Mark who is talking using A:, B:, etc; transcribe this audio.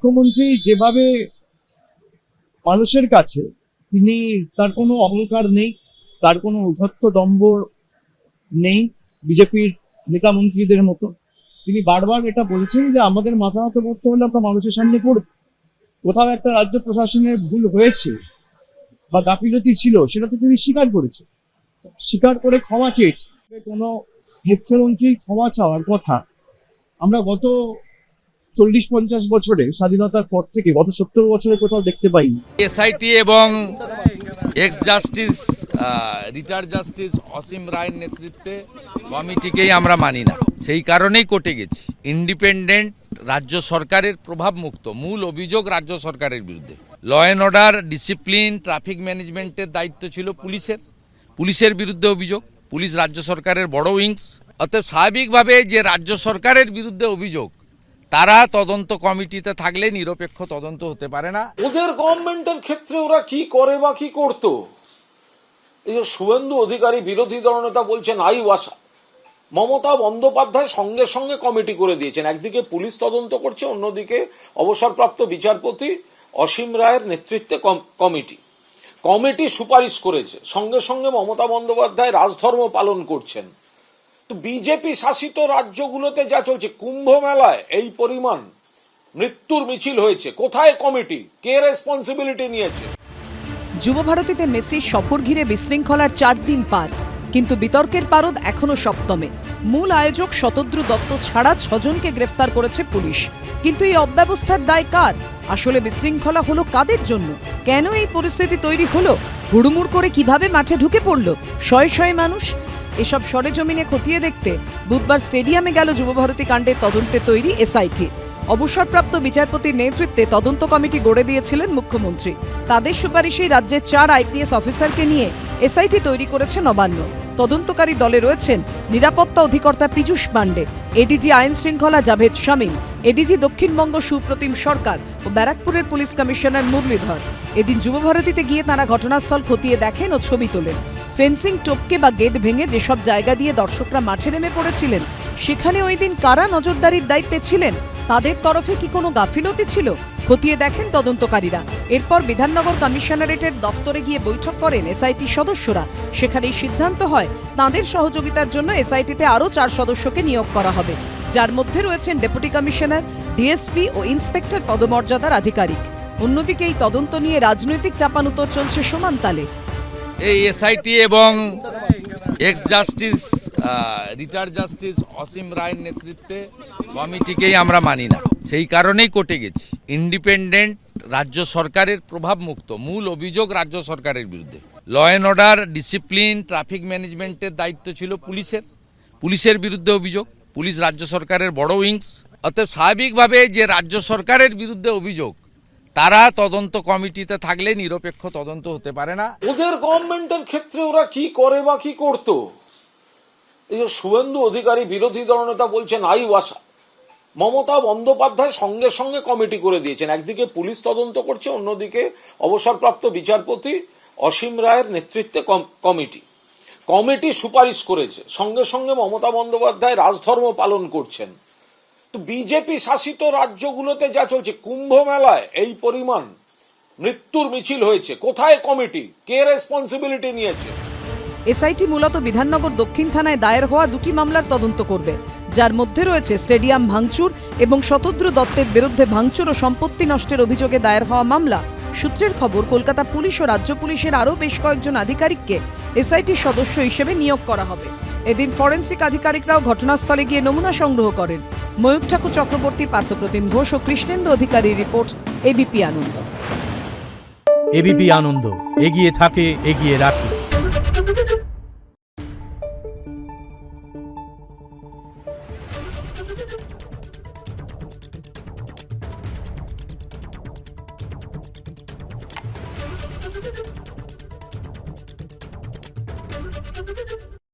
A: মুখ্যমন্ত্রী যেভাবে মানুষের কাছে, তিনি তার কোনো অহংকার নেই, তার কোনো উদ্ধত্ত দম্ভ নেই, বিজেপির নেতা মন্ত্রীদের মতো। তিনি বারবার এটা বলেছেন যে, আমাদের মাথা মতো করতে হলে আমরা মানুষের সামনে পড়ব। কোথাও একটা রাজ্য প্রশাসনের ভুল হয়েছে বা গাফিলতি ছিল, সেটা তো তিনি স্বীকার করেছে স্বীকার করে ক্ষমা চেয়েছে কোনো মুখ্যমন্ত্রী ক্ষমা চাওয়ার কথা আমরা গত চল্লিশ পঞ্চাশ বছরে স্বাধীনতার পর থেকে, গত সত্তর বছরে কোথাও দেখতে পাইনি।
B: এসআইটি এবং ex justice retired justice Asim রায়ের নেতৃত্বে কমিটিকেই আমরা মানি না। সেই কারণেই কোর্টে গেছি। ইন্ডিপেন্ডেন্ট রাজ্য সরকারের প্রভাব মুক্ত মূল অভিযোগ রাজ্য সরকারের বিরুদ্ধে। Law and order discipline traffic ম্যানেজমেন্টের দায়িত্ব ছিল পুলিশের। পুলিশের বিরুদ্ধে অভিযোগ, পুলিশ রাজ্য সরকারের বড় উইংস। অতএব স্বাভাবিকভাবে যে রাজ্য সরকারের বিরুদ্ধে অভিযোগ তারা তদন্ত কমিটিতে থাকলে নিরপেক্ষ তদন্ত হতে পারে না।
C: ওদের গভর্নমেন্টের ক্ষেত্রে ওরা কি করে বা কি করতো? এই যে শুভেন্দু অধিকারী, বিরোধী দলনেতা বলছেন, আই ওয়াসা। মমতা বন্দ্যোপাধ্যায় সঙ্গে সঙ্গে কমিটি করে দিয়েছেন। একদিকে পুলিশ তদন্ত করছে, অন্যদিকে অবসরপ্রাপ্ত বিচারপতি অসীম রায়ের নেতৃত্বে কমিটি। কমিটি সুপারিশ করেছে। সঙ্গে সঙ্গে মমতা বন্দ্যোপাধ্যায় রাজধর্ম পালন করছেন। তো বিজেপি শাসিত রাজ্যগুলোতে যা চলছে কুম্ভ মেলায় এই পরিমাণ মৃত্যুর মিছিল হয়েছে। কোথায় কমিটি? কে রেসপন্সিবিলিটি নিয়েছে?
D: যুবভারতীতে মেসির সফর ঘিরে বিশৃঙ্খলার চার দিন পার, কিন্তু বিতর্কের পারদ এখনও সপ্তমে। মূল আয়োজক শতদ্রু দত্ত ছাড়া ছজনকে গ্রেফতার করেছে পুলিশ। কিন্তু এই অব্যবস্থার দায় কার? আসলে বিশৃঙ্খলা হলো কাদের জন্য? কেন এই পরিস্থিতি তৈরি হলো? হুড়ুমুড় করে কীভাবে মাঠে ঢুকে পড়ল? শয়ে শয়ে মানুষ এসব সরেজমিনে খতিয়ে দেখতে বুধবার স্টেডিয়ামে গেল যুবভারতী কাণ্ডের তদন্তে তৈরি এসআইটি। অবসরপ্রাপ্ত বিচারপতির নেতৃত্বে তদন্ত কমিটি গড়ে দিয়েছিলেন মুখ্যমন্ত্রী। তাদের সুপারিশেই রাজ্যের চার আইপিএস অফিসারকে নিয়ে এসআইটি তৈরি করেছে নবান্ন। তদন্তকারী দলে রয়েছেন নিরাপত্তা অধিকর্তা পীযূষ পাণ্ডে, এডিজি আইন শৃঙ্খলা জাভেদ শামীম, এডিজি দক্ষিণবঙ্গ সুপ্রতিম সরকার ও ব্যারাকপুরের পুলিশ কমিশনার মুরলীধর। এদিন যুবভারতীতে গিয়ে তারা ঘটনাস্থল খতিয়ে দেখেন ও ছবি তোলেন। ফেন্সিং টপকে বা গেট ভেঙে যেসব জায়গা দিয়ে দর্শকরা মাঠে নেমে পড়েছিলেন, সেখানে ওই দিন কারা নজরদারির দায়িত্বে ছিলেন? তাদের তরফে কি কোনো গাফিলতি ছিল? খতিয়ে দেখেন তদন্তকারীরা। এরপর বিধাননগর কমিশনারেটের দফতরে গিয়ে বৈঠক করেন এসআইটি সদস্যরা। সেখানেই সিদ্ধান্ত হয়, তাঁদের সহযোগিতার জন্য এসআইটিতে আরও চার সদস্যকে নিয়োগ করা হবে। যার মধ্যে রয়েছেন ডেপুটি কমিশনার, ডিএসপি ও ইন্সপেক্টর পদমর্যাদার আধিকারিক। অন্যদিকে এই তদন্ত নিয়ে রাজনৈতিক চাপানুতর চলছে সমান তালে।
B: এই এসআইটি এবং ex justice retired justice Asim রায়ের নেতৃত্বে কমিটিকেই আমরা মানি না। সেই কারণেই কোর্টে গেছি। ইন্ডিপেন্ডেন্ট রাজ্য সরকারের প্রভাব মুক্ত মূল অভিযোগ রাজ্য সরকারের বিরুদ্ধে। Law and order discipline traffic ম্যানেজমেন্টের দায়িত্ব ছিল পুলিশের। পুলিশের বিরুদ্ধে অভিযোগ, পুলিশ রাজ্য সরকারের বড় উইংস। অতএব স্বাভাবিকভাবে যে রাজ্য সরকারের বিরুদ্ধে অভিযোগ তারা তদন্ত কমিটিতে থাকলে নিরপেক্ষ তদন্ত হতে পারে না।
C: ওদের গভর্নমেন্টের ক্ষেত্রে ওরা কি করে বা কি করতো? এই যে শুভেন্দু অধিকারী, বিরোধী দলনেতা বলছেন, আই ওয়াসা। মমতা বন্দ্যোপাধ্যায় সঙ্গে সঙ্গে কমিটি করে দিয়েছেন। একদিকে পুলিশ তদন্ত করছে, অন্যদিকে অবসরপ্রাপ্ত বিচারপতি অসীম রায়ের নেতৃত্বে কমিটি। কমিটি সুপারিশ করেছে। সঙ্গে সঙ্গে মমতা বন্দ্যোপাধ্যায় রাজধর্ম পালন করছেন। তো বিজেপি শাসিত রাজ্যগুলোতে যা চলছে কুম্ভ মেলায় এই পরিমাণ মৃত্যুর মিছিল হয়েছে। কোথায় কমিটি? কে রেসপন্সিবিলিটি নিয়েছে?
D: এসআইটি মূলত বিধাননগর দক্ষিণ থানায় দায়ের হওয়া দুটি মামলার তদন্ত করবে। যার মধ্যে রয়েছে স্টেডিয়াম ভাঙচুর এবং শতদ্রু দত্তের বিরুদ্ধে ভাঙচুর ও সম্পত্তি নষ্টের অভিযোগে দায়ের হওয়া মামলা। সূত্রের খবর, কলকাতা পুলিশ ও রাজ্য পুলিশের আরও বেশ কয়েকজন আধিকারিককে এসআইটির সদস্য হিসেবে নিয়োগ করা হবে। এদিন ফরেন্সিক আধিকারিকরাও ঘটনাস্থলে গিয়ে নমুনা সংগ্রহ করেন ময়ূর ঠাকুর চক্রবর্তী, পার্থপ্রতিম ঘোষ ও Krishnendu Adhikari report, ABP Ananda
E: ABP Ananda, এগিয়ে থাকে, এগিয়ে রাখে Thank you.